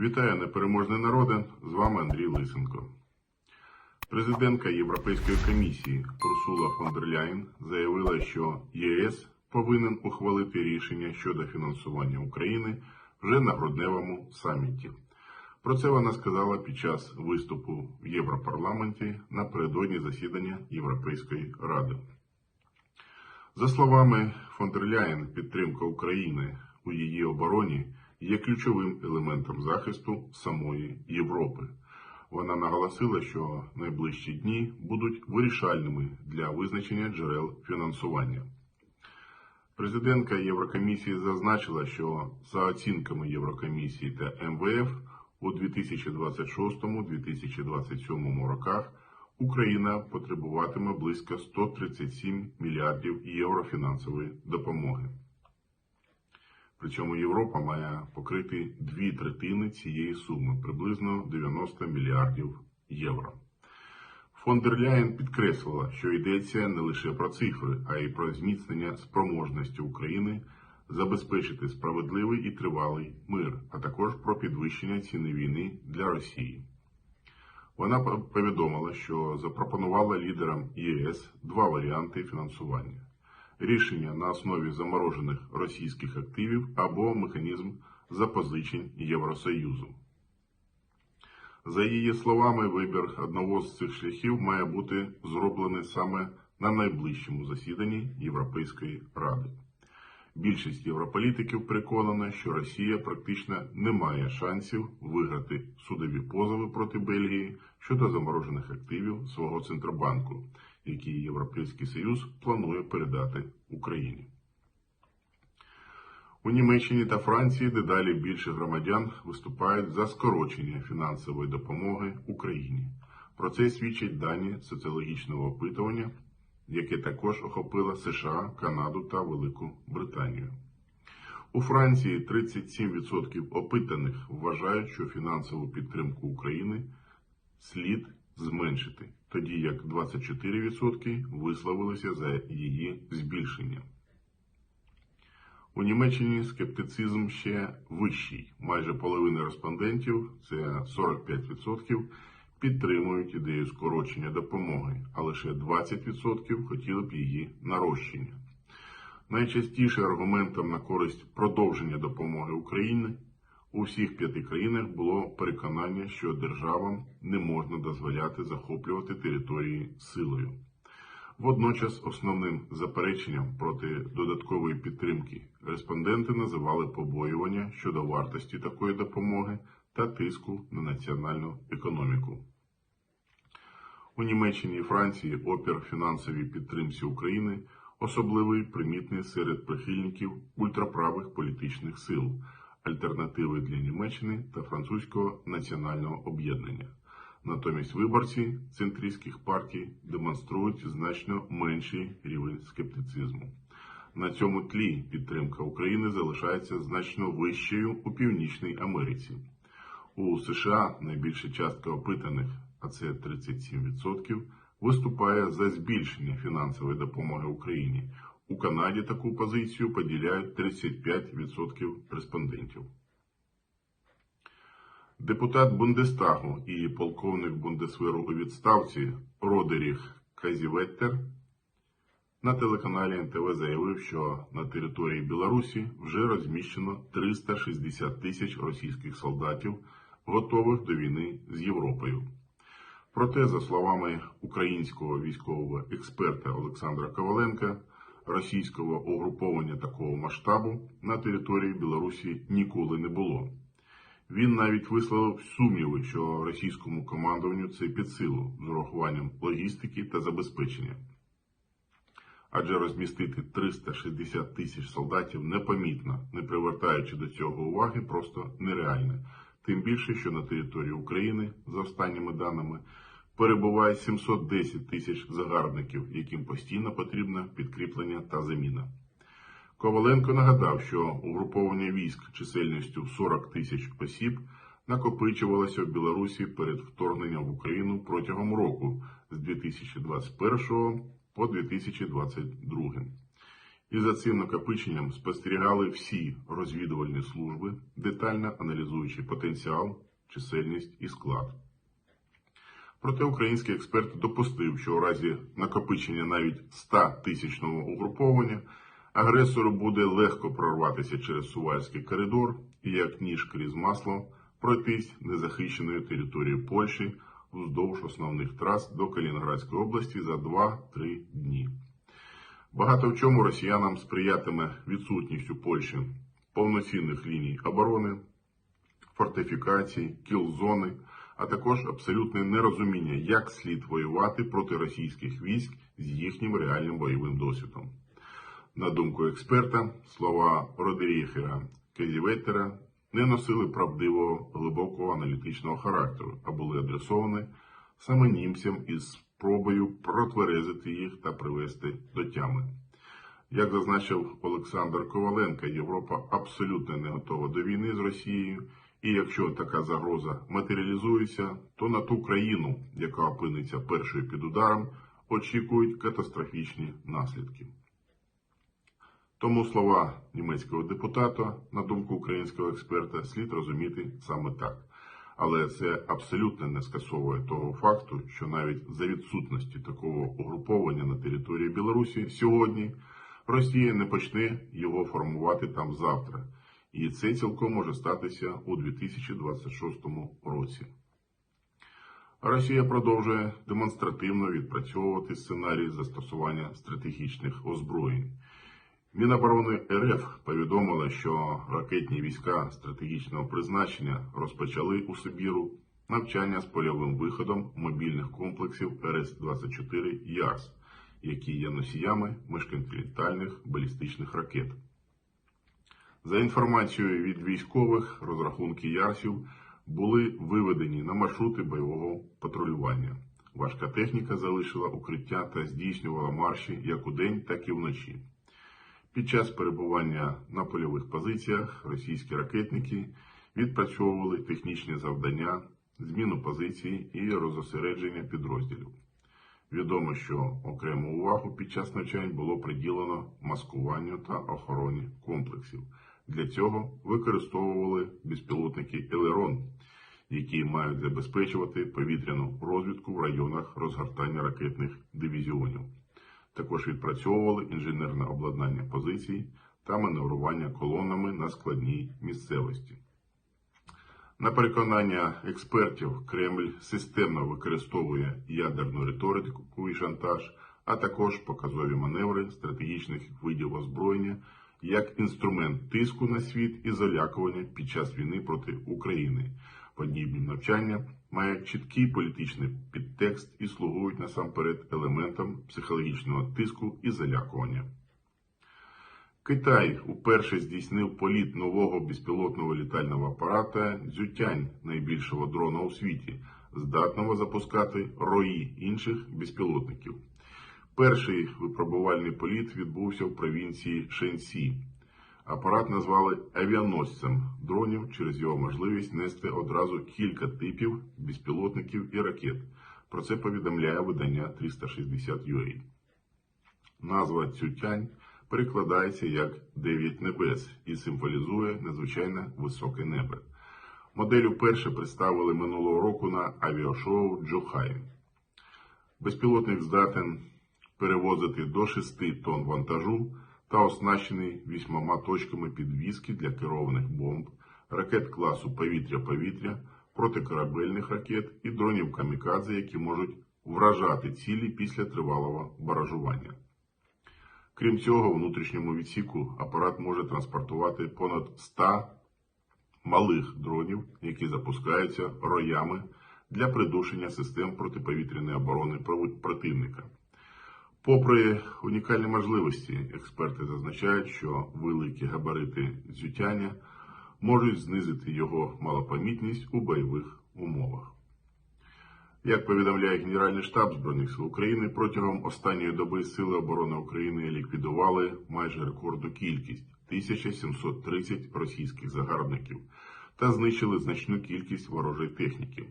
Вітаю непереможний народи! З вами Андрій Лисенко. Президентка Європейської комісії Урсула фон дер Ляєн заявила, що ЄС повинен ухвалити рішення щодо фінансування України вже на грудневому саміті. Про це вона сказала під час виступу в Європарламенті напередодні засідання Європейської ради. За словами фон дер Ляєн, підтримка України у її обороні є ключовим елементом захисту самої Європи. Вона наголосила, що найближчі дні будуть вирішальними для визначення джерел фінансування. Президентка Єврокомісії зазначила, що за оцінками Єврокомісії та МВФ у 2026-2027 роках Україна потребуватиме близько 137 мільярдів євро фінансової допомоги. При цьому Європа має покрити дві третини цієї суми, приблизно 90 мільярдів євро. Фон підкреслила, що йдеться не лише про цифри, а й про зміцнення спроможності України забезпечити справедливий і тривалий мир, а також про підвищення ціни війни для Росії. Вона повідомила, що запропонувала лідерам ЄС два варіанти фінансування: рішення на основі заморожених російських активів або механізм запозичень Євросоюзу. За її словами, вибір одного з цих шляхів має бути зроблений саме на найближчому засіданні Європейської ради. Більшість європолітиків переконана, що Росія практично не має шансів виграти судові позови проти Бельгії щодо заморожених активів свого центробанку, які Європейський Союз планує передати Україні. У Німеччині та Франції дедалі більше громадян виступають за скорочення фінансової допомоги Україні. Про це свідчать дані соціологічного опитування, яке також охопило США, Канаду та Велику Британію. У Франції 37% опитаних вважають, що фінансову підтримку України слід зменшити, тоді як 24% висловилися за її збільшення. У Німеччині скептицизм ще вищий. Майже половина респондентів, це 45%, підтримують ідею скорочення допомоги, а лише 20% хотіли б її нарощення. Найчастіше аргументом на користь продовження допомоги Україні у всіх п'яти країнах було переконання, що державам не можна дозволяти захоплювати території силою. Водночас основним запереченням проти додаткової підтримки респонденти називали побоювання щодо вартості такої допомоги та тиску на національну економіку. У Німеччині і Франції опір фінансовій підтримці України особливий примітний серед прихильників ультраправих політичних сил, альтернативи для Німеччини та французького національного об'єднання. Натомість виборці центристських партій демонструють значно менший рівень скептицизму. На цьому тлі підтримка України залишається значно вищою у Північній Америці. У США найбільша частка опитаних, а це 37%, виступає за збільшення фінансової допомоги Україні. У Канаді таку позицію поділяють 35% респондентів. Депутат Бундестагу і полковник Бундесверу у відставці Родеріх Казіветтер на телеканалі НТВ заявив, що на території Білорусі вже розміщено 360 тисяч російських солдатів, готових до війни з Європою. Проте, за словами українського військового експерта Олександра Коваленка, російського угруповання такого масштабу на території Білорусі ніколи не було. Він навіть висловив сумніви, що російському командуванню це під силу з урахуванням логістики та забезпечення. Адже розмістити 360 тисяч солдатів непомітно, не привертаючи до цього уваги, просто нереально. Тим більше, що на території України, за останніми даними, перебуває 710 тисяч загарбників, яким постійно потрібно підкріплення та заміна. Коваленко нагадав, що угруповання військ чисельністю 40 тисяч осіб накопичувалося в Білорусі перед вторгненням в Україну протягом року з 2021 по 2022. І за цим накопиченням спостерігали всі розвідувальні служби, детально аналізуючи потенціал, чисельність і склад. Проте український експерт допустив, що у разі накопичення навіть 100 тисячного угруповання агресору буде легко прорватися через Сувальський коридор і як ніж крізь масло пройтись незахищеною територією Польщі вздовж основних трас до Калінінградської області за 2-3 дні. Багато в чому росіянам сприятиме відсутність у Польщі повноцінних ліній оборони, фортифікацій, кіл-зони, а також абсолютне нерозуміння, як слід воювати проти російських військ з їхнім реальним бойовим досвідом. На думку експерта, слова Родеріхера Кезіветтера не носили правдивого глибокого аналітичного характеру, а були адресовані саме німцям із спробою протверезити їх та привести до тями. Як зазначив Олександр Коваленко, Європа абсолютно не готова до війни з Росією, і якщо така загроза матеріалізується, то на ту країну, яка опиниться першою під ударом, очікують катастрофічні наслідки. Тому слова німецького депутата, на думку українського експерта, слід розуміти саме так. Але це абсолютно не скасовує того факту, що навіть за відсутності такого угруповання на території Білорусі сьогодні Росія не почне його формувати там завтра. І це цілком може статися у 2026 році. Росія продовжує демонстративно відпрацьовувати сценарій застосування стратегічних озброєнь. Міноборони РФ повідомила, що ракетні війська стратегічного призначення розпочали у Сибіру навчання з польовим виходом мобільних комплексів РС-24 ЯРС, які є носіями міжконтинентальних балістичних ракет. За інформацією від військових, розрахунки ЯРСів були виведені на маршрути бойового патрулювання. Важка техніка залишила укриття та здійснювала марші як удень, так і вночі. Під час перебування на польових позиціях російські ракетники відпрацьовували технічні завдання, зміну позицій і розосередження підрозділів. Відомо, що окрему увагу під час навчань було приділено маскуванню та охороні комплексів. Для цього використовували безпілотники Елерон, які мають забезпечувати повітряну розвідку в районах розгортання ракетних дивізіонів. Також відпрацьовували інженерне обладнання позицій та маневрування колонами на складній місцевості. На переконання експертів, Кремль системно використовує ядерну риторику і шантаж, а також показові маневри стратегічних видів озброєння як інструмент тиску на світ і залякування під час війни проти України. Подібні навчання мають чіткий політичний підтекст і слугують насамперед елементом психологічного тиску і залякування. Китай уперше здійснив політ нового безпілотного літального апарата Дзютянь, найбільшого дрона у світі, здатного запускати рої інших безпілотників. Перший випробувальний політ відбувся в провінції Шенсі. Апарат назвали авіаносцем дронів через його можливість нести одразу кілька типів безпілотників і ракет. Про це повідомляє видання 360 UA. Назва Цютянь перекладається як Дев'ять небес і символізує надзвичайно високе небо. Модель уперше представили минулого року на авіашоу Джохай. Безпілотник здатен перевозити до 6 тонн вантажу та оснащений вісьмома точками підвізки для керованих бомб, ракет класу повітря-повітря, протикорабельних ракет і дронів камікадзе, які можуть вражати цілі після тривалого баражування. Крім цього, у внутрішньому відсіку апарат може транспортувати понад 100 малих дронів, які запускаються роями для придушення систем протиповітряної оборони противника. Попри унікальні можливості, експерти зазначають, що великі габарити зютяння можуть знизити його малопомітність у бойових умовах. Як повідомляє Генеральний штаб Збройних сил України, протягом останньої доби Сили оборони України ліквідували майже рекордну кількість 1730 російських загарбників та знищили значну кількість ворожої техніки.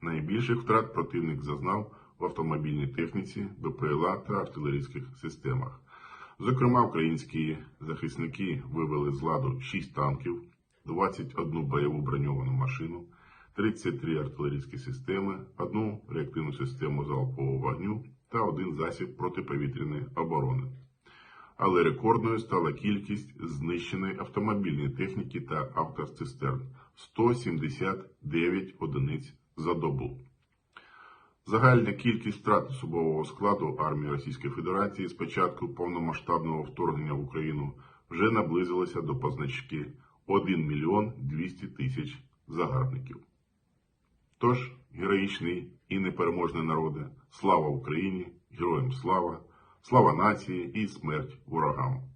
Найбільших втрат противник зазнав в автомобільній техніці, БПЛА та артилерійських системах. Зокрема, українські захисники вивели з ладу 6 танків, 21 бойову броньовану машину, 33 артилерійські системи, одну реактивну систему залпового вогню та один засіб протиповітряної оборони. Але рекордною стала кількість знищеної автомобільної техніки та автоцистерн 179 одиниць за добу. Загальна кількість втрат особового складу армії Російської Федерації з початку повномасштабного вторгнення в Україну вже наблизилася до позначки 1 мільйон 200 тисяч загарбників. Тож, героїчний і непереможний народи, слава Україні, героям слава, слава нації і смерть ворогам!